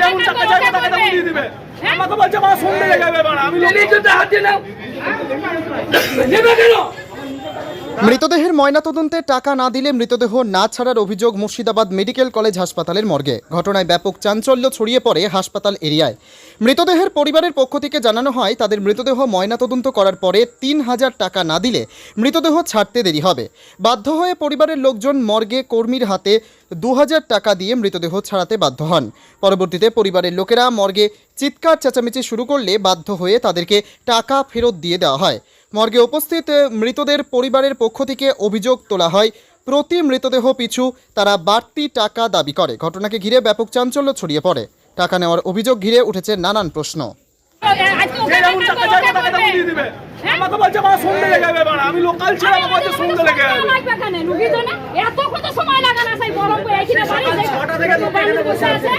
দিয়ে দিবে। আমাকে বলছে মা আমি লেগে হাতে নাও। নেবে লোক মৃতদেহের ময়নাতদন্তে টাকা না দিলে মৃতদেহ না ছাড়ার অভিযোগ মুর্শিদাবাদ মেডিকেল কলেজ হাসপাতালের মর্গে। ঘটনায় ব্যাপক চাঞ্চল্য ছড়িয়ে পড়ে হাসপাতাল এরিয়ায়। মৃতদেহের পরিবারের পক্ষ থেকে জানানো হয়, তাদের মৃতদেহ ময়নাতদন্ত করার পরে তিন হাজার টাকা না দিলে মৃতদেহ ছাড়তে দেরি হবে। বাধ্য হয়ে পরিবারের লোকজন মর্গে কর্মীর হাতে দু হাজার টাকা দিয়ে মৃতদেহ ছাড়াতে বাধ্য হন। পরবর্তীতে পরিবারের লোকেরা মর্গে চিৎকার চেঁচামেচি শুরু করলে বাধ্য হয়ে তাদেরকে টাকা ফেরত দিয়ে দেওয়া হয়। মর্গে উপস্থিত মৃতদের পরিবারের পক্ষ থেকে অভিযোগ তোলা হয়। প্রতি মৃতদেহ পিছু তারা বাড়তি টাকা দাবি করে। ঘটনাকে ঘিরে ব্যাপক চাঞ্চল্য ছড়িয়ে পড়ে। টাকা নেওয়ার অভিযোগ ঘিরে উঠেছে নানান প্রশ্ন। যে যেমন টাকা চাইবে টাকা তেমন দিয়ে দিবে আমাকে বলছে মা সন্ধে লেগে যাবে বাড়া আমি লোকাল ছেলে আমাকে বলছে সন্ধে লেগে যাবে। এত কত সময় লাগে না সেই বরফ এখানে বাড়ি ছটা থেকে তো বসে আছে।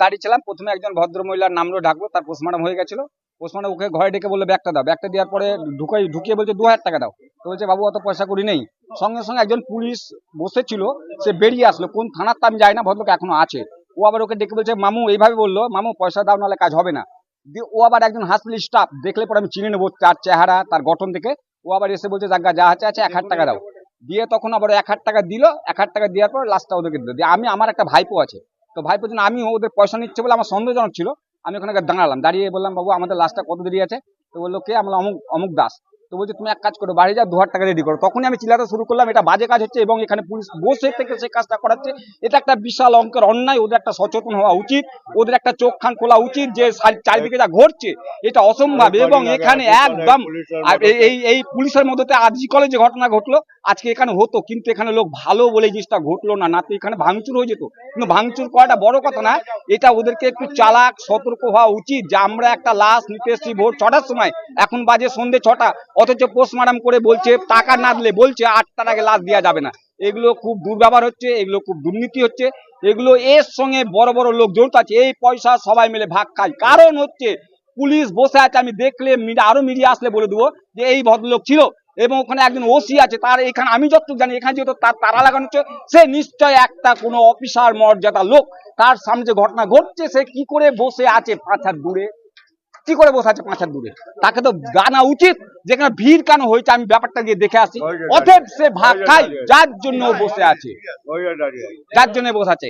দাঁড়িয়ে ছিলাম, প্রথমে একজন ভদ্র মহিলার নামলো ডাকলো, তার পোস্টমার্টম হয়ে গেছিল। পোস্টমার্টম ওকে ঘরে ডেকে বলল, ব্যাগটা দাও। ব্যাগটা দেওয়ার পরে ঢুকাই, ঢুকিয়ে বলছে, দু হাজার টাকা দাও। তো বলছে, বাবু, অত পয়সা করি নেই। সঙ্গে সঙ্গে একজন পুলিশ বসেছিল, সে বেরিয়ে আসলো। কোন থানার তো আমি যাই না, ভদ্রলোক এখনও আছে। ও আবার ওকে ডেকে বলছে, মামু, এইভাবে বলল, মামু, পয়সা দাও, নাহলে কাজ হবে না। দিয়ে ও আবার একজন হাসপাতাল স্টাফ দেখলে পরে আমি চিনে নেব তার চেহারা, তার গঠন দেখে। ও আবার এসে বলছে, জাগা, যা আছে আছে, এক হাজার টাকা দাও। দিয়ে তখন আবার এক হাজার টাকা দিল, এক হাজার টাকা দেওয়ার পর লাস্টটা ওদেরকে দিল। দিয়ে আমি, আমার একটা ভাইপো আছে। তো ভাইপো জন্য আমি ওদের পয়সা নিচ্ছে বলে আমার সন্দেহজনক ছিল। আমি ওখানে দাঁড়ালাম। দাঁড়িয়ে বললাম, বাবু, আমাদের লাস্টটা কত দেরি আছে? তো বলল, কে? আমরা অমুক অমুক দাস। তো বলছে তুমি এক কাজ করো বাড়ি যা দু টাকা রেডি করো। তখনই আমি চিল্লাতে শুরু করলাম এটা বাজে কাজ হচ্ছে এবং এখানে পুলিশ বসে থেকে সেই কাজটা করাচ্ছে। এটা একটা বিশাল অঙ্কের অন্যায় ওদের একটা সচেতন হওয়া উচিত ওদের একটা চোখ খান খোলা উচিত যে চারিদিকে যা ঘটছে এটা অসম্ভব এবং এখানে একদম এই- এই এই পুলিশের মধ্যে আজই কলে যে ঘটনা ঘটলো আজকে এখানে হতো কিন্তু এখানে লোক ভালো বলে জিনিসটা ঘটলো না না তো এখানে ভাঙচুর হয়ে যেত। কিন্তু ভাঙচুর করাটা বড় কথা না এটা ওদেরকে একটু চালাক সতর্ক হওয়া উচিত যে আমরা একটা লাশ নিতে এসেছি ভোর ছটার সময় এখন বাজে সন্ধে ছটা অথচ পোস্টমার্টম করে বলছে, টাকা না দিলে বলছে আটটার আগে লাশ দেওয়া যাবে না। এগুলো খুব দুর্ব্যবহার হচ্ছে, এগুলো খুব দুর্নীতি হচ্ছে। এগুলো এর সঙ্গে বড় বড় লোক জড়িত আছে, এই পয়সা সবাই মিলে ভাগ খায়। কারণ হচ্ছে, পুলিশ বসে আছে, আমি দেখলে আরও মিডিয়া আসলে বলে দেবো যে এই ভদ্রলোক ছিল এবং ওখানে একজন ওসি আছে, তার এখানে, আমি যতটুকু জানি, এখানে যেহেতু তার তারা লাগানো হচ্ছে, সে নিশ্চয় একটা কোনো অফিসার মর্যাদা লোক। তার সামনে যে ঘটনা ঘটছে, সে কি করে বসে আছে পাঁচ হাত দূরে? কি করে বসে আছে পাঁচ হাত দূরে। তাকে তো জানা উচিত যেখানে ভিড় কেন হয়েছে আমি ব্যাপারটা গিয়ে দেখে আসি। অতএব সে ভাগ খায় যার জন্য বসে আছে। যার জন্য বসে আছে।